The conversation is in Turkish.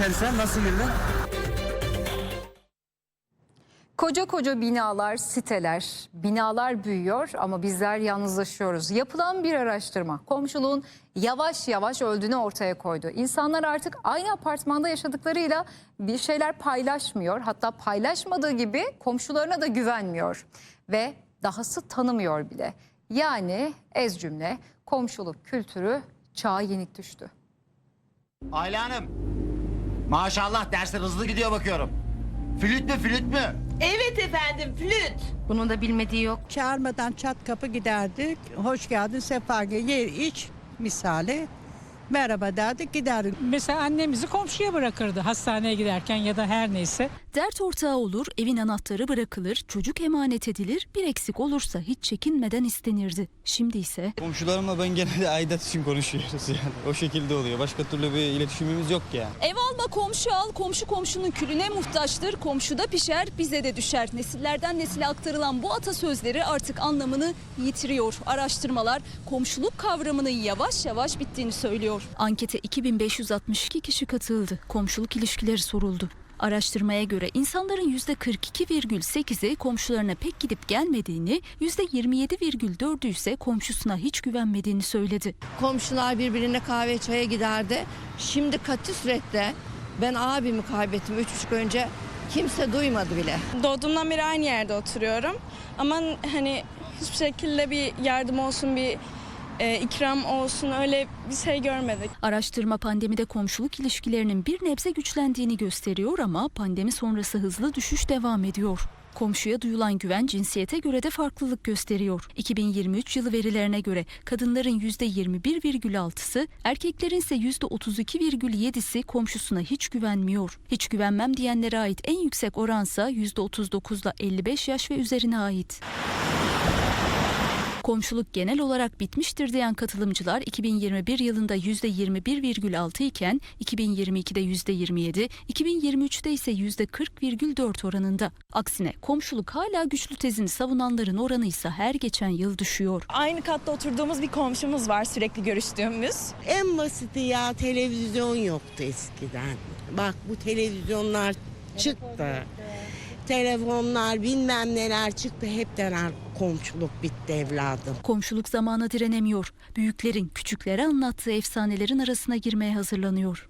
içeri sen? Nasıl girdin? Koca koca binalar, siteler, binalar büyüyor ama bizler yalnızlaşıyoruz. Yapılan bir araştırma komşuluğun yavaş yavaş öldüğünü ortaya koydu. İnsanlar artık aynı apartmanda yaşadıklarıyla bir şeyler paylaşmıyor. Hatta paylaşmadığı gibi komşularına da güvenmiyor ve dahası tanımıyor bile. Yani ez cümle komşuluk kültürü çağa yenik düştü. Ayla Hanım. Maşallah dersler hızlı gidiyor bakıyorum. Flüt mü flüt mü? Evet efendim flüt. Bunun da bilmediği yok. Çağırmadan çat kapı giderdik. Hoş geldin, sefa gel, yer iç misali. Merhaba derdik giderdik. Mesela annemizi komşuya bırakırdı hastaneye giderken ya da her neyse. Dert ortağı olur, evin anahtarı bırakılır, çocuk emanet edilir, bir eksik olursa hiç çekinmeden istenirdi. Şimdi ise Komşularımla ben genelde aidat için konuşuyoruz yani. O şekilde oluyor. Başka türlü bir iletişimimiz yok yani. Ev alma komşu al, komşu komşunun külüne muhtaçtır, komşuda pişer, bize de düşer. Nesillerden nesile aktarılan bu atasözleri artık anlamını yitiriyor. Araştırmalar komşuluk kavramının yavaş yavaş bittiğini söylüyor. Ankete 2562 kişi katıldı. Komşuluk ilişkileri soruldu. Araştırmaya göre insanların %42,8'i komşularına pek gidip gelmediğini, %27,4'ü ise komşusuna hiç güvenmediğini söyledi. Komşular birbirine kahve çaya giderdi. Şimdi katı suretle ben abimi kaybettim 3,5 önce. Kimse duymadı bile. Doğduğumdan beri aynı yerde oturuyorum. Ama hani hiçbir şekilde bir yardım olsun, bir e, ikram olsun öyle bir şey görmedik. Araştırma pandemide komşuluk ilişkilerinin bir nebze güçlendiğini gösteriyor ama pandemi sonrası hızlı düşüş devam ediyor. Komşuya duyulan güven cinsiyete göre de farklılık gösteriyor. 2023 yılı verilerine göre kadınların %21,6'sı, erkeklerin ise %32,7'si komşusuna hiç güvenmiyor. Hiç güvenmem diyenlere ait en yüksek oransa %39 ile 55 yaş ve üzerine ait. Komşuluk genel olarak bitmiştir diyen katılımcılar 2021 yılında %21,6 iken 2022'de %27, 2023'te ise %40,4 oranında. Aksine komşuluk hala güçlü tezini savunanların oranı ise her geçen yıl düşüyor. Aynı katta oturduğumuz bir komşumuz var sürekli görüştüğümüz. En basiti ya televizyon yoktu eskiden. Bak bu televizyonlar çıktı. Telefonlar bilmem neler çıktı. Hepten ar- komşuluk bitti evladım. Komşuluk zamana direnemiyor. Büyüklerin küçüklere anlattığı efsanelerin arasına girmeye hazırlanıyor.